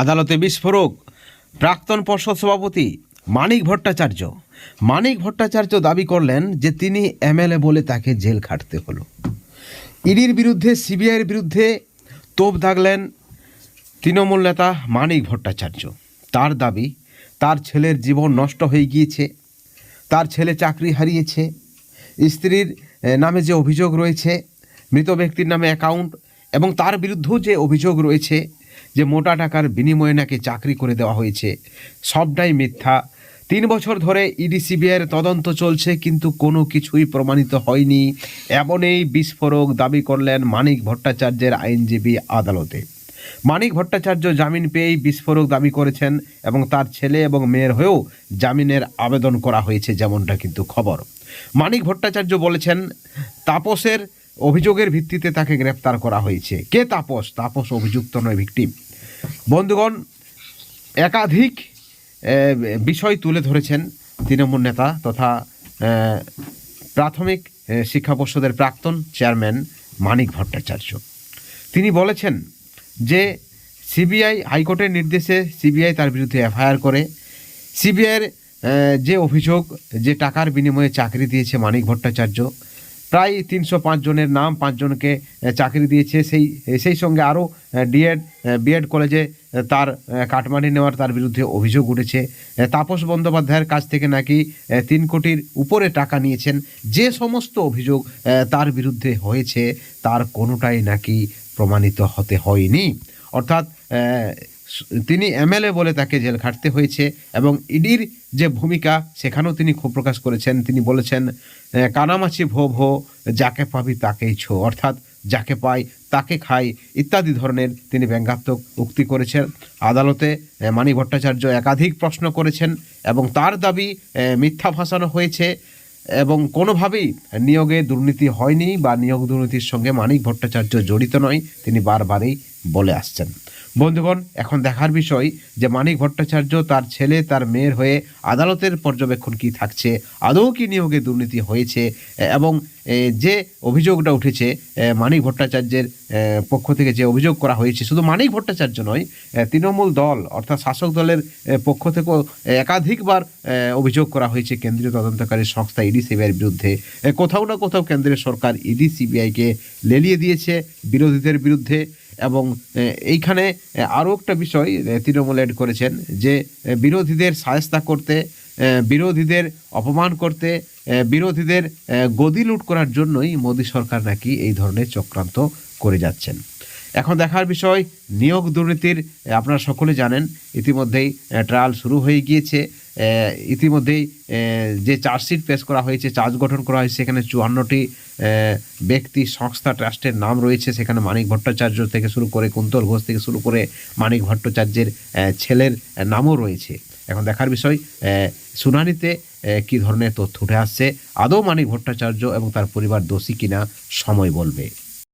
আদালতে বিস্ফোরক। প্রাক্তন পর্ষদ সভাপতি মানিক ভট্টাচার্য। মানিক ভট্টাচার্য দাবি করলেন যে তিনি এমএলএ বলে তাকে জেল খাটতে হলো। ইডির বিরুদ্ধে, সিবিআইয়ের বিরুদ্ধে তোপ দাগলেন তৃণমূল নেতা মানিক ভট্টাচার্য। তার দাবি, তার ছেলের জীবন নষ্ট হয়ে গিয়েছে, তার ছেলে চাকরি হারিয়েছে, স্ত্রীর নামে যে অভিযোগ রয়েছে, মৃত ব্যক্তির নামে অ্যাকাউন্ট এবং তার বিরুদ্ধেও যে অভিযোগ রয়েছে যে মোটা টাকার বিনিময়ে নাকি চাকরি করে দেওয়া হয়েছে। সবটাই মিথ্যা। তিন বছর ধরে ইডি সিবিআইয়ের তদন্ত চলছে, কিন্তু কোনো কিছুই প্রমাণিত হয়নি। এমন এই বিস্ফোরক দাবি করলেন মানিক ভট্টাচার্যের আইনজীবী আদালতে। মানিক ভট্টাচার্য জামিন পেয়েই বিস্ফোরক দাবি করেছেন এবং তার ছেলে এবং মেয়ের হয়েও জামিনের আবেদন করা হয়েছে যেমনটা কিন্তু খবর। মানিক ভট্টাচার্য বলেছেন, তাপসের অভিযোগের ভিত্তিতে তাকে গ্রেপ্তার করা হয়েছে। কে তাপস? তাপস অভিযুক্ত নয়, ভিকটিম। বন্ধুগণ, একাধিক বিষয় তুলে ধরেছেন তৃণমূল নেতা তথা প্রাথমিক শিক্ষা পর্ষদের প্রাক্তন চেয়ারম্যান মানিক ভট্টাচার্য। তিনি বলেছেন যে, সিবিআই হাইকোর্টের নির্দেশে সিবিআই তার বিরুদ্ধে এফআইআর করে। সিবিআইয়ের যে অভিযোগ, যে টাকার বিনিময়ে চাকরি দিয়েছে মানিক ভট্টাচার্য প্রায় তিনশো জনের নাম পাঁচজনকে চাকরি দিয়েছে। সেই সেই সঙ্গে আরও ডিএড বিএড কলেজে তার কাটমানি নেওয়ার তার বিরুদ্ধে অভিযোগ উঠেছে। তাপস বন্দ্যোপাধ্যায়ের কাছ থেকে নাকি তিন কোটির উপরে টাকা নিয়েছেন। যে সমস্ত অভিযোগ তার বিরুদ্ধে হয়েছে, তার কোনোটাই নাকি প্রমাণিত হতে হয়নি। অর্থাৎ তিনি এমএলএ বলে তাকে জেল খাটতে হয়েছে এবং ইডির যে ভূমিকা, সেখানেও তিনি ক্ষোভ প্রকাশ করেছেন। তিনি বলেছেন কানামাছি ভো ভো যাকে পাবি তাকেই ছো। অর্থাৎ, যাকে পাই তাকে খাই, ইত্যাদি ধরনের তিনি ব্যঙ্গাত্মক উক্তি করেছেন। আদালতে মানি ভট্টাচার্য একাধিক প্রশ্ন করেছেন এবং তার দাবি মিথ্যা ভাসানো হয়েছে এবং কোনোভাবেই নিয়োগে দুর্নীতি হয়নি বা নিয়োগ দুর্নীতির সঙ্গে মানিক ভট্টাচার্য জড়িত নয়। তিনি বারবারই বলে আসছেন। বন্ধুগণ, এখন দেখার বিষয় যে মানিক ভট্টাচার্য তার ছেলে, তার মেয়ের হয়ে আদালতের পর্যবেক্ষণ কি থাকছে, আদৌ কি নিয়োগে দুর্নীতি হয়েছে, এবং যে অভিযোগটা উঠেছে মানিক ভট্টাচার্যের পক্ষ থেকে যে অভিযোগ করা হয়েছে, শুধু মানিক ভট্টাচার্য নয় তৃণমূল দল, অর্থাৎ শাসক দলের পক্ষ থেকেও একাধিকবার অভিযোগ করা হয়েছে কেন্দ্রীয় তদন্তকারী সংস্থা ইডি সিবিআইয়ের বিরুদ্ধে। কোথাও না কোথাও কেন্দ্রের সরকার ইডি সিবিআইকে লেলিয়ে দিয়েছে বিরোধীদের বিরুদ্ধে। এবং এইখানে আরও একটা বিষয় তৃণমূল এড করেছেন যে বিরোধীদের সায়স্তা করতে বিরোধীদের অপমান করতে বিরোধীদের গদি লুট করার জন্যই মোদী সরকার নাকি এই ধরনের চক্রান্ত করে যাচ্ছেন। এখন দেখার বিষয়, নিয়োগ দুর্নীতির আপনারা সকলে জানেন, ইতিমধ্যেই ট্রায়াল শুরু হয়ে গিয়েছে। ইতিমধ্যেই যে চার্জশিট পেশ করা হয়েছে, চার্জ গঠন করা হয়েছে, সেখানে চুয়ান্নটি ব্যক্তি, সংস্থা, ট্রাস্টের নাম রয়েছে। সেখানে মানিক ভট্টাচার্য থেকে শুরু করে কুন্তল ঘোষ থেকে শুরু করে মানিক ভট্টাচার্যের ছেলের নামও রয়েছে। এখন দেখার বিষয় শুনানিতে কী ধরনের তথ্য উঠে আসছে? আদৌ মানিক ভট্টাচার্য এবং তার পরিবার দোষী কিনা? সময় বলবে।